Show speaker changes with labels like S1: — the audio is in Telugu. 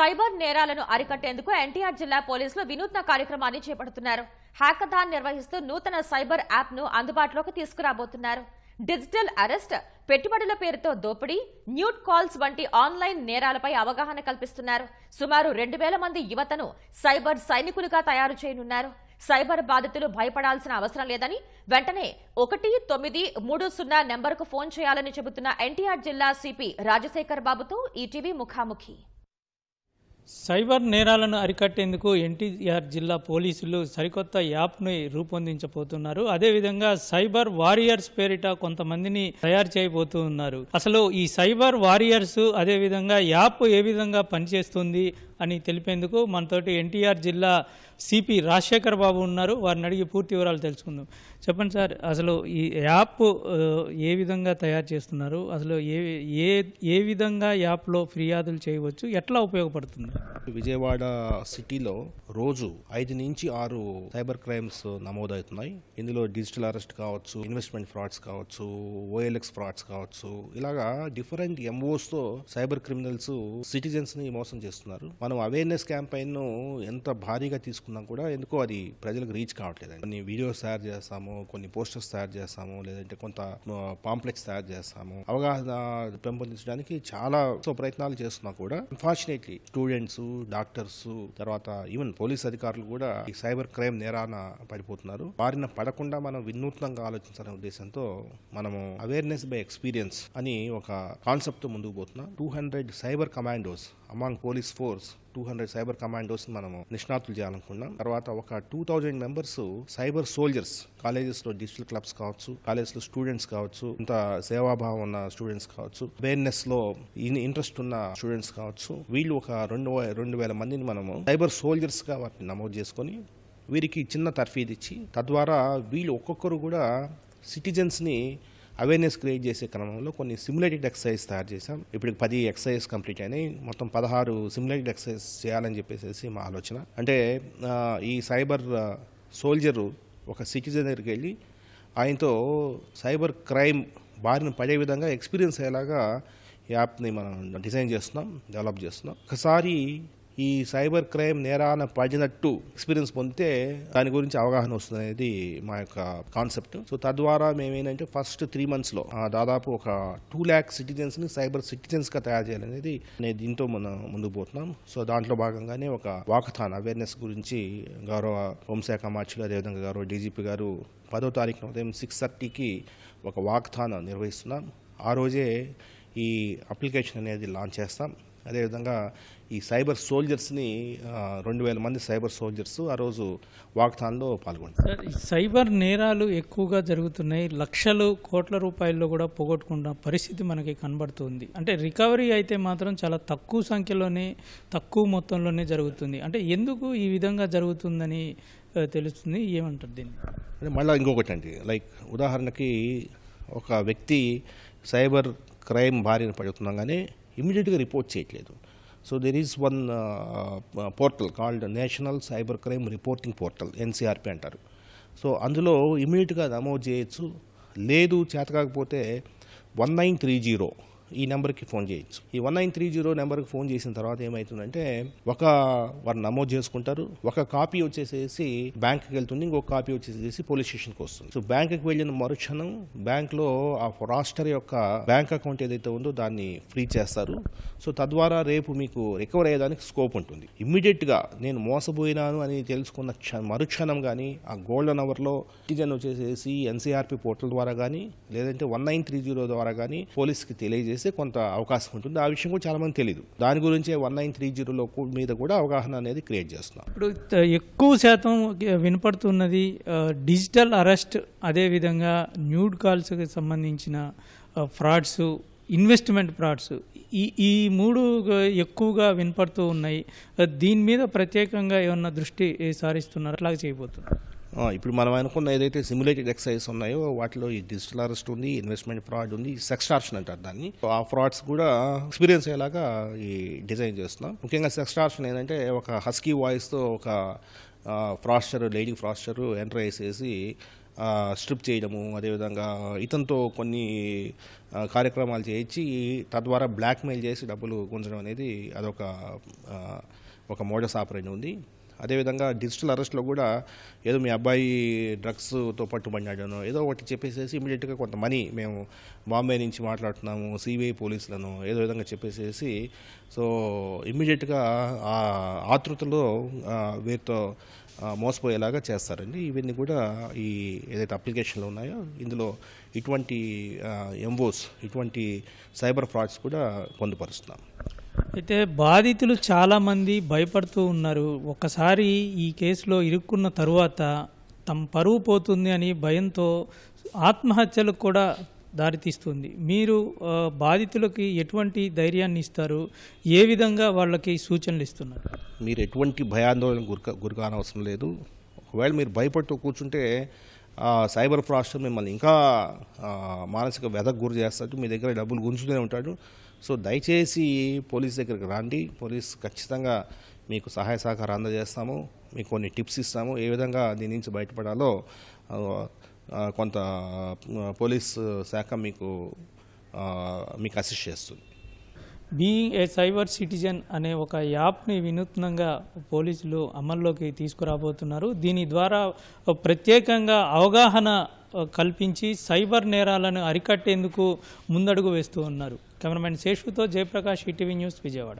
S1: సైబర్ నేరాలను అరికట్టేందుకు ఎన్టీఆర్ జిల్లా పోలీసులు వినూత్న కార్యక్రమాన్ని చేపడుతున్నారు. హ్యాకథాన్ నిర్వహిస్తూ నూతన సైబర్ యాప్ను అందుబాటులోకి తీసుకురాబోతున్నారు. డిజిటల్ అరెస్ట్ పెట్టుబడుల పేరుతో దోపిడీ న్యూట్ కాల్స్ వంటి ఆన్లైన్ నేరాలపై అవగాహన కల్పిస్తున్నారు. సుమారు రెండు వేల మంది యువతను సైబర్ సైనికులుగా తయారు చేయనున్నారు. సైబర్ బాధితులు భయపడాల్సిన అవసరం లేదని వెంటనే ఒకటి తొమ్మిది మూడు సున్నా నెంబర్కు ఫోన్ చేయాలని చెబుతున్న ఎన్టీఆర్ జిల్లా సిపి రాజశేఖర్ బాబుతో ఈటీవీ ముఖాముఖి.
S2: సైబర్ నేరాలను అరికట్టేందుకు ఎన్టీఆర్ జిల్లా పోలీసులు సరికొత్త యాప్ను రూపొందించబోతున్నారు. అదేవిధంగా సైబర్ వారియర్స్ పేరిట కొంతమందిని తయారు చేయబోతూ ఉన్నారు అసలు ఈ సైబర్ వారియర్స్ అదేవిధంగా యాప్ ఏ విధంగా పనిచేస్తుంది? అని తెలిపేందుకు మనతోటి ఎన్టీఆర్ జిల్లా సిపి రాజశేఖర్ బాబు ఉన్నారు. వారిని అడిగి పూర్తి వివరాలు తెలుసుకుందాం. చెప్పండి సార్ అసలు ఈ యాప్ ఏ విధంగా తయారు చేస్తున్నారు? అసలు ఏ ఏ ఏ విధంగా యాప్లో ఫిర్యాదులు చేయవచ్చు? ఎట్లా ఉపయోగపడుతుంది?
S3: విజయవాడ సిటీలో రోజు ఐదు నుంచి ఆరు సైబర్ క్రైమ్స్ నమోదవుతున్నాయి. ఇందులో డిజిటల్ అరెస్ట్ కావచ్చు ఇన్వెస్ట్మెంట్ ఫ్రాడ్స్ కావచ్చు ఓఎల్ఎక్స్ ఫ్రాడ్స్ కావచ్చు ఇలాగా డిఫరెంట్ ఎంఓస్తో సైబర్ క్రిమినల్స్ సిటిజన్స్ని మోసం చేస్తున్నారు. మనం అవేర్నెస్ క్యాంపెయిన్ను ఎంత భారీగా తీసుకున్నా కూడా ఎందుకో అది ప్రజలకు రీచ్ కావట్లేదు కొన్ని వీడియోస్ తయారు చేస్తాము కొన్ని పోస్టర్స్ తయారు చేస్తాము లేదంటే కొంత పాంప్లెక్స్ తయారు చేస్తాము. అవగాహన పెంపొందించడానికి చాలా సో ప్రయత్నాలు చేస్తున్నా కూడా అన్ఫార్చునేట్లీ స్టూడెంట్స్ డాక్టర్స్ తర్వాత ఈవెన్ పోలీస్ అధికారులు కూడా ఈ సైబర్ క్రైమ్ నేరాన పడిపోతున్నారు. వారిన పడకుండా మనం వినూత్నంగా ఆలోచించాలనే ఉద్దేశంతో మనము అవేర్నెస్ బై ఎక్స్పీరియన్స్ అని ఒక కాన్సెప్ట్ ముందుకు పోతున్నాం. Two hundred cyber commandos among police force two hundred cyber commandos మనము నిష్ణాతులు చేయాలనుకున్నాం. తర్వాత ఒక two thousand members cyber soldiers కాలేజెస్లో డిజిటల్ క్లబ్స్ కావచ్చు కాలేజెస్లో స్టూడెంట్స్ కావచ్చు ఇంత సేవాభావం ఉన్న స్టూడెంట్స్ కావచ్చు అవేర్నెస్లో ఇంట్రెస్ట్ ఉన్న స్టూడెంట్స్ కావచ్చు వీళ్ళు ఒక రెండు రెండు వేల మందిని మనము సైబర్ సోల్జర్స్గా వాటిని నమోదు చేసుకొని వీరికి చిన్న తర్ఫీదు ఇచ్చి తద్వారా వీళ్ళు ఒక్కొక్కరు కూడా సిటిజన్స్ని అవేర్నెస్ క్రియేట్ చేసే క్రమంలో కొన్ని సిమ్యులేటెడ్ ఎక్సర్సైజ్ తయారు చేశాం. ఇప్పుడు పది ఎక్సర్సైజ్ కంప్లీట్ అయినాయి. మొత్తం పదహారు సిమ్యులేటెడ్ ఎక్సర్సైజ్ చేయాలని చెప్పేసి మా ఆలోచన. అంటే ఈ సైబర్ సోల్జరు ఒక సిటిజన్ దగ్గరికి వెళ్ళి ఆయనతో సైబర్ క్రైమ్ బారిన పడే విధంగా ఎక్స్పీరియన్స్ అయ్యేలాగా ఈ యాప్ని మనం డిజైన్ చేస్తున్నాం డెవలప్ చేస్తున్నాం. ఒకసారి ఈ సైబర్ క్రైమ్ నేరాన పడినట్టు ఎక్స్పీరియన్స్ పొందితే దాని గురించి అవగాహన వస్తుంది అనేది మా యొక్క కాన్సెప్ట్. సో తద్వారా మేమేంటంటే ఫస్ట్ త్రీ మంత్స్లో దాదాపు ఒక టూ ల్యాక్ సిటిజన్స్ని సైబర్ సిటిజన్స్గా తయారు చేయాలనేది నేను దీంతో మనం ముందుకు పోతున్నాం. సో దాంట్లో భాగంగానే ఒక వాకథాన్ అవేర్నెస్ గురించి గౌరవ హోంశాఖ మార్చులు అదేవిధంగా గౌరవ డీజీపీ గారు పదో తారీఖున ఉదయం సిక్స్ థర్టీకి ఒక వాకథాన్ నిర్వహిస్తున్నాం. ఆ రోజే ఈ అప్లికేషన్ అనేది లాంచ్ చేస్తాం. అదేవిధంగా ఈ సైబర్ సోల్జర్స్ని రెండు వేల మంది సైబర్ సోల్జర్స్ ఆ రోజు వాక్థాన్లో పాల్గొంటారు.
S2: సైబర్ నేరాలు ఎక్కువగా జరుగుతున్నాయి. లక్షలు కోట్ల రూపాయల్లో కూడా పోగొట్టుకున్న పరిస్థితి మనకి కనబడుతుంది. అంటే రికవరీ అయితే మాత్రం చాలా తక్కువ సంఖ్యలోనే తక్కువ మొత్తంలోనే జరుగుతుంది. అంటే ఎందుకు ఈ విధంగా జరుగుతుందని తెలుస్తుంది. ఏమంటారు దీన్ని?
S3: మళ్ళీ ఇంకొకటి అండి. లైక్ ఉదాహరణకి ఒక వ్యక్తి సైబర్ క్రైమ్ బారిన కానీ ఇమీడియట్గా రిపోర్ట్ చేయట్లేదు. So there is one portal called national cyber crime reporting portal NCRP అంటారు. సో అందులో ఇమీడియట్గా నమోదు చేయొచ్చు. లేదు చేతకాకపోతే వన్ నైన్ త్రీ జీరో ఈ నెంబర్కి ఫోన్ చేయొచ్చు. ఈ వన్ నైన్ త్రీ జీరో నెంబర్కి ఫోన్ చేసిన తర్వాత ఏమవుతుందంటే ఒక వారు నమోదు చేసుకుంటారు. ఒక కాపీ వచ్చేసేసి బ్యాంక్కి వెళ్తుంది. ఇంకొక కాపీ వచ్చేసేసి పోలీస్ స్టేషన్కి వస్తుంది. సో బ్యాంక్కి వెళ్ళిన మరుక్షణం బ్యాంక్లో ఆ రాష్ట్ర యొక్క బ్యాంక్ అకౌంట్ ఏదైతే ఉందో దాన్ని ఫ్రీ చేస్తారు. సో తద్వారా రేపు మీకు రికవర్ అయ్యేదానికి స్కోప్ ఉంటుంది. ఇమ్మీడియట్గా నేను మోసపోయినాను అని తెలుసుకున్న క్ష- మరుక్షణం కానీ ఆ గోల్డెన్ అవర్లో సిటిజన్ వచ్చేసేసి ఎన్సీఆర్పి పోర్టల్ ద్వారా కానీ లేదంటే వన్ నైన్ త్రీ జీరో ద్వారా కానీ పోలీస్కి చేస్తే కొంత అవకాశం ఉంటుంది. ఆ విషయం కూడా చాలా మంది తెలియదు దాని గురించే వన్ నైన్ త్రీ జీరోలో మీద కూడా అవగాహన అనేది క్రియేట్ చేస్తున్నాం.
S2: ఇప్పుడు ఎక్కువ శాతం వినపడుతున్నది డిజిటల్ అరెస్ట్ అదేవిధంగా న్యూడ్ కాల్స్కి సంబంధించిన ఫ్రాడ్స్ ఇన్వెస్ట్మెంట్ ఫ్రాడ్స్. ఈ ఈ మూడు ఎక్కువగా వినపడుతూ ఉన్నాయి. దీని మీద ప్రత్యేకంగా ఏమన్నా దృష్టి సారిస్తున్నారు? అట్లాగే చేయబోతున్నారు
S3: ఇప్పుడు మనం అనుకున్న ఏదైతే సిమ్యులేటెడ్ ఎక్సైజ్ ఉన్నాయో వాటిలో ఈ డిజిటల్ అరెస్ట్ ఉంది ఇన్వెస్ట్మెంట్ ఫ్రాడ్ ఉంది సెక్స్టార్షన్ అంటారు దాన్ని. ఆ ఫ్రాడ్స్ కూడా ఎక్స్పీరియన్స్ అయ్యేలాగా ఈ డిజైన్ చేస్తున్నాం. ముఖ్యంగా సెక్స్టార్షన్ ఏంటంటే ఒక హస్కీ వాయిస్తో ఒక ఫ్రాస్టర్ లేడీ ఫ్రాస్టర్ ఎంటర్ వేసేసి స్ట్రిప్ చేయడము అదేవిధంగా ఇతనితో కొన్ని కార్యక్రమాలు చేయించి తద్వారా బ్లాక్మెయిల్ చేసి డబ్బులు గుంజడం అనేది అదొక ఒక మోడస్ ఆపరేట్ ఉంది. అదేవిధంగా డిజిటల్ అరెస్ట్లో కూడా ఏదో మీ అబ్బాయి డ్రగ్స్తో పట్టుబడినాడనో ఏదో ఒకటి చెప్పేసేసి ఇమీడియట్గా కొంత మనీ మేము బాంబే నుంచి మాట్లాడుతున్నాము సిబిఐ పోలీసులను ఏదో విధంగా చెప్పేసేసి సో ఇమీడియట్గా ఆ ఆతృతలో వీరితో మోసపోయేలాగా చేస్తారండి. ఇవన్నీ కూడా ఈ ఏదైతే అప్లికేషన్లు ఉన్నాయో ఇందులో ఇటువంటి ఎంబోస్ ఇటువంటి సైబర్ ఫ్రాడ్స్ కూడా పొందుపరుస్తున్నాం.
S2: అయితే బాధితులు చాలామంది భయపడుతూ ఉన్నారు. ఒక్కసారి ఈ కేసులో ఇరుక్కున్న తరువాత తమ పరువు పోతుంది అని భయంతో ఆత్మహత్యలకు కూడా దారితీస్తుంది. మీరు బాధితులకి ఎటువంటి ధైర్యాన్ని ఇస్తారు? ఏ విధంగా వాళ్ళకి సూచనలు ఇస్తున్నారు?
S3: మీరు ఎటువంటి భయాందోళన గురి గురికానవసరం లేదు. ఒకవేళ మీరు భయపడుతూ కూర్చుంటే సైబర్ ఫ్రాస్ట్ మిమ్మల్ని ఇంకా మానసిక వ్యధకు గురి చేస్తాడు. మీ దగ్గర డబ్బులు గుంజుతూనే ఉంటాడు. సో దయచేసి పోలీస్ దగ్గరికి రండి. పోలీస్ ఖచ్చితంగా మీకు సహాయ సహకారం అందజేస్తాము. మీకు కొన్ని టిప్స్ ఇస్తాము. ఏ విధంగా దీని నుంచి బయటపడాలో కొంత పోలీస్ శాఖ మీకు మీకు అసిస్ట్ చేస్తుంది.
S2: బీయింగ్ ఏ సైబర్ సిటిజన్ అనే ఒక యాప్ని వినూత్నంగా పోలీసులు అమల్లోకి తీసుకురాబోతున్నారు. దీని ద్వారా ప్రత్యేకంగా అవగాహన కల్పించి సైబర్ నేరాలను అరికట్టేందుకు ముందడుగు వేస్తూ ఉన్నారు. కెమెరామెన్ శేషుతో జయప్రకాష్ ఈటీవీ న్యూస్ విజయవాడ.